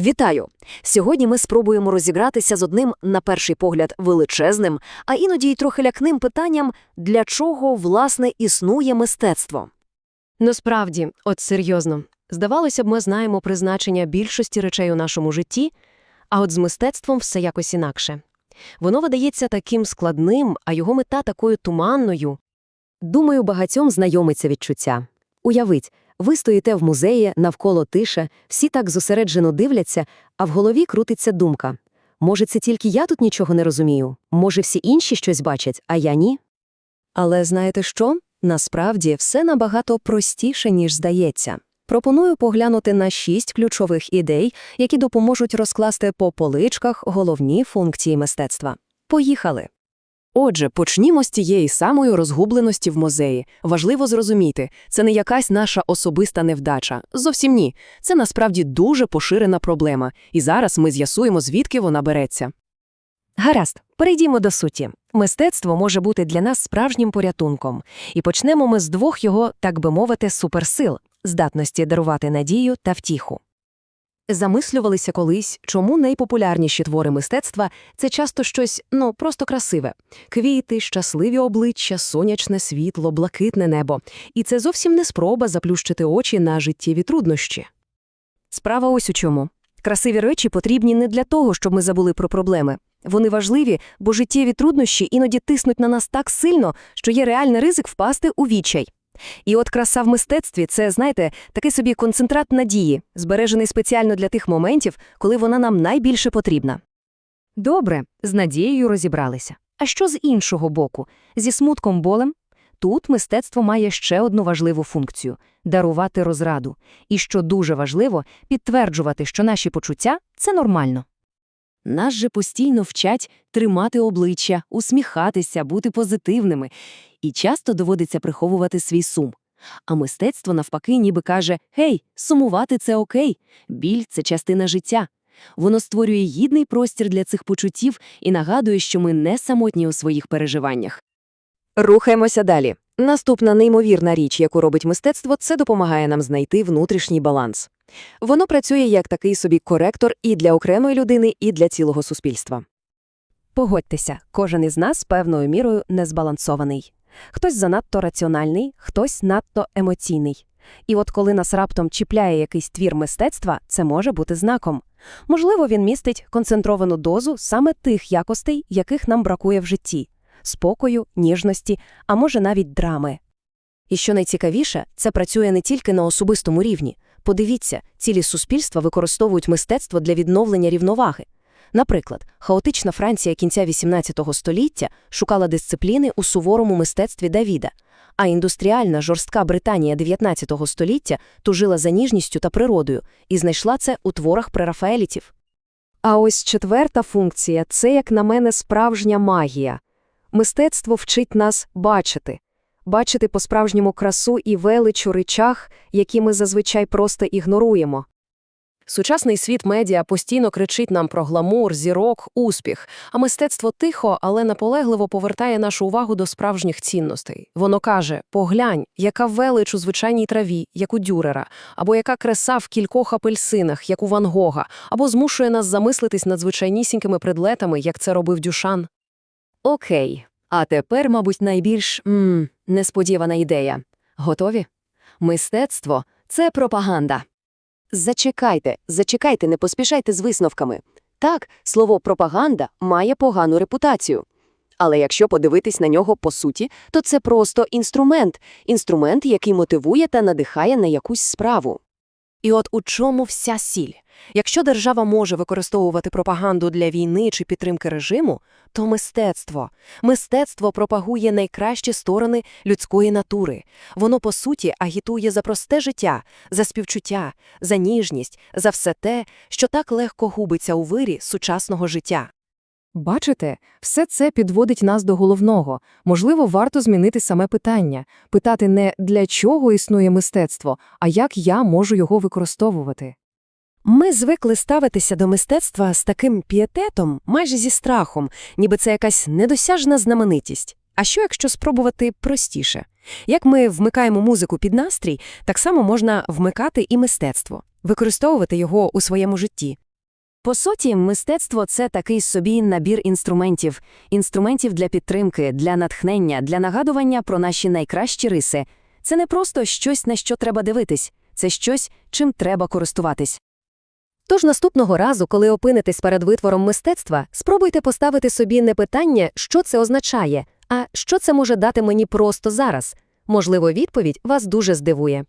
Вітаю! Сьогодні ми спробуємо розібратися з одним, на перший погляд, величезним, а іноді й трохи лякним питанням, для чого, власне, існує мистецтво. Ну справді, от серйозно. Здавалося б, ми знаємо призначення більшості речей у нашому житті, а от з мистецтвом все якось інакше. Воно видається таким складним, а його мета такою туманною. Думаю, багатьом знайомиться відчуття. Уявіть, ви стоїте в музеї, навколо тиша, всі так зосереджено дивляться, а в голові крутиться думка. Може, це тільки я тут нічого не розумію? Може, всі інші щось бачать, а я ні? Але знаєте що? Насправді все набагато простіше, ніж здається. Пропоную поглянути на шість ключових ідей, які допоможуть розкласти по поличках головні функції мистецтва. Поїхали! Отже, почнімо з тієї самої розгубленості в музеї. Важливо зрозуміти, це не якась наша особиста невдача. Зовсім ні. Це насправді дуже поширена проблема, і зараз ми з'ясуємо, звідки вона береться. Гаразд, перейдімо до суті. Мистецтво може бути для нас справжнім порятунком. І почнемо ми з двох його, так би мовити, суперсил – здатності дарувати надію та втіху. Замислювалися колись, чому найпопулярніші твори мистецтва – це часто щось, ну, просто красиве. Квіти, щасливі обличчя, сонячне світло, блакитне небо. І це зовсім не спроба заплющити очі на життєві труднощі. Справа ось у чому. Красиві речі потрібні не для того, щоб ми забули про проблеми. Вони важливі, бо життєві труднощі іноді тиснуть на нас так сильно, що є реальний ризик впасти у відчай. І от краса в мистецтві це, знаєте, такий собі концентрат надії, збережений спеціально для тих моментів, коли вона нам найбільше потрібна. Добре, з надією розібралися. А що з іншого боку? Зі смутком болем? Тут мистецтво має ще одну важливу функцію – дарувати розраду. І, що дуже важливо, підтверджувати, що наші почуття – це нормально. Нас же постійно вчать тримати обличчя, усміхатися, бути позитивними. І часто доводиться приховувати свій сум. А мистецтво, навпаки, ніби каже «Гей, сумувати – це окей, біль – це частина життя». Воно створює гідний простір для цих почуттів і нагадує, що ми не самотні у своїх переживаннях. Рухаємося далі. Наступна неймовірна річ, яку робить мистецтво, це допомагає нам знайти внутрішній баланс. Воно працює як такий собі коректор і для окремої людини, і для цілого суспільства. Погодьтеся, кожен із нас певною мірою незбалансований. Хтось занадто раціональний, хтось надто емоційний. І от коли нас раптом чіпляє якийсь твір мистецтва, це може бути знаком. Можливо, він містить концентровану дозу саме тих якостей, яких нам бракує в житті – спокою, ніжності, а може навіть драми. І що найцікавіше, це працює не тільки на особистому рівні. Подивіться, цілі суспільства використовують мистецтво для відновлення рівноваги. Наприклад, хаотична Франція кінця XVIII століття шукала дисципліни у суворому мистецтві Давіда, а індустріальна жорстка Британія XIX століття тужила за ніжністю та природою і знайшла це у творах прерафаелітів. А ось четверта функція – це, як на мене, справжня магія. Мистецтво вчить нас бачити. Бачити по-справжньому красу і велич у речах, які ми зазвичай просто ігноруємо. Сучасний світ медіа постійно кричить нам про гламур, зірок, успіх, а мистецтво тихо, але наполегливо повертає нашу увагу до справжніх цінностей. Воно каже: поглянь, яка велич у звичайній траві, як у Дюрера, або яка краса в кількох апельсинах, як у Ван Гога, або змушує нас замислитись над звичайнісінькими предлетами, як це робив Дюшан. Окей, а тепер, мабуть, найбільш м, несподівана ідея. Готові? Мистецтво це пропаганда. Зачекайте, зачекайте, не поспішайте з висновками. Так, слово «пропаганда» має погану репутацію. Але якщо подивитись на нього по суті, то це просто інструмент, інструмент, який мотивує та надихає на якусь справу. І от у чому вся сіль? Якщо держава може використовувати пропаганду для війни чи підтримки режиму, то мистецтво. Мистецтво пропагує найкращі сторони людської натури. Воно, по суті, агітує за просте життя, за співчуття, за ніжність, за все те, що так легко губиться у вирі сучасного життя. Бачите, все це підводить нас до головного. Можливо, варто змінити саме питання, питати не «для чого існує мистецтво», а як я можу його використовувати. Ми звикли ставитися до мистецтва з таким пієтетом, майже зі страхом, ніби це якась недосяжна знаменитість. А що, якщо спробувати простіше? Як ми вмикаємо музику під настрій, так само можна вмикати і мистецтво, використовувати його у своєму житті. По суті, мистецтво це такий собі набір інструментів, інструментів для підтримки, для натхнення, для нагадування про наші найкращі риси. Це не просто щось, на що треба дивитись, це щось, чим треба користуватись. Тож наступного разу, коли опинитесь перед витвором мистецтва, спробуйте поставити собі не питання, що це означає, а що це може дати мені просто зараз. Можливо, відповідь вас дуже здивує.